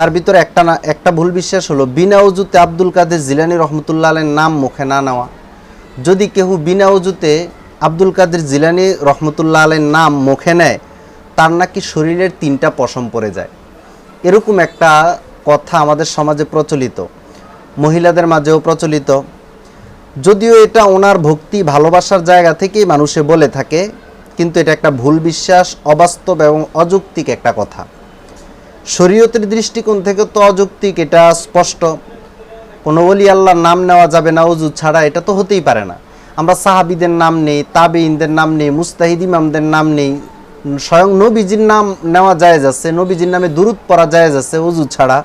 তার ভিতরে একটা না একটা ভুল বিশ্বাস হলো, বিনা উজুতে আব্দুল কাদের জিলানি রহমতুল্লাহ আলের নাম মুখে না নেওয়া। যদি কেউ বিনা উজুতে আব্দুল কাদের জিলানি রহমতুল্লাহ আলের নাম মুখে নেয়, তার নাকি শরীরের তিনটা পশম পড়ে যায়। এরকম একটা কথা আমাদের সমাজে প্রচলিত, মহিলাদের মাঝেও প্রচলিত। যদিও এটা ওনার ভক্তি, ভালোবাসার জায়গা থেকেই মানুষে বলে থাকে, কিন্তু এটা একটা ভুল বিশ্বাস, অবাস্তব এবং অযৌক্তিক একটা কথা। শরীয়তের দৃষ্টিকোণ থেকে তো অযৌক্তিক, এটা স্পষ্ট। কোনো অলি আল্লাহর নাম নেওয়া যাবে না অজু ছাড়া এটা তো হতেই পারে না। আমরা সাহাবিদের নাম নেই তাবেইনদের নাম নেই, মুস্তাহিদ ইমামদের নাম নেই, স্বয়ং নবীজির নাম নেওয়া যায় যাচ্ছে নবীজির নামে দুরুদ পড়া যায় যাচ্ছে অজু ছাড়া।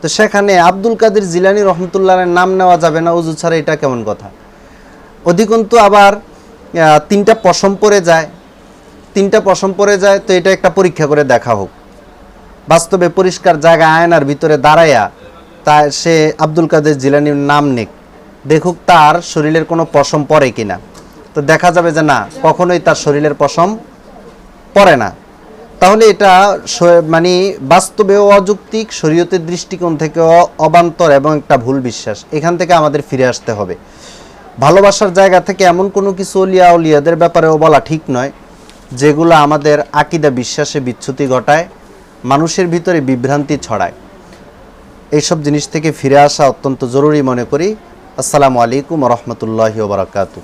তো সেখানে আব্দুল কাদের জিলানি রহমতুল্লাহের নাম নেওয়া যাবে না অজু ছাড়া এটা কেমন কথা? অধিকন্তু আবার তিনটা পশম পরে যায়, তিনটা পশম পরে যায়, তো এটা একটা পরীক্ষা করে দেখা হোক। বাস্তবে পরিষ্কার জায়গা আয়নার ভিতরে দাঁড়াইয়া তা সে আব্দুল কাদের জিলানির নাম নেক। দেখুক তার শরীরের কোনো পশম পড়ে কিনা। তো দেখা যাবে যে না, কখনোই তার শরীরের পশম পড়ে না। তাহলে এটা মানে বাস্তবেও অযৌক্তিক শরীয়তের দৃষ্টিকোণ থেকে অবান্তর এবং একটা ভুল বিশ্বাস। এখান থেকে আমাদের ফিরে আসতে হবে। ভালোবাসার জায়গা থেকে এমন কোনো কিছু অলিয়া উলিয়াদের ব্যাপারেও বলা ঠিক নয়, যেগুলো আমাদের আকিদা বিশ্বাসে বিচ্যুতি ঘটায় মানুষের ভিতরে বিভ্রান্তি ছড়ায়। এইসব জিনিস থেকে ফিরে আসা অত্যন্ত জরুরি মনে করি। আসসালামু আলাইকুম রহমতুল্লাহ ওবরাকাতু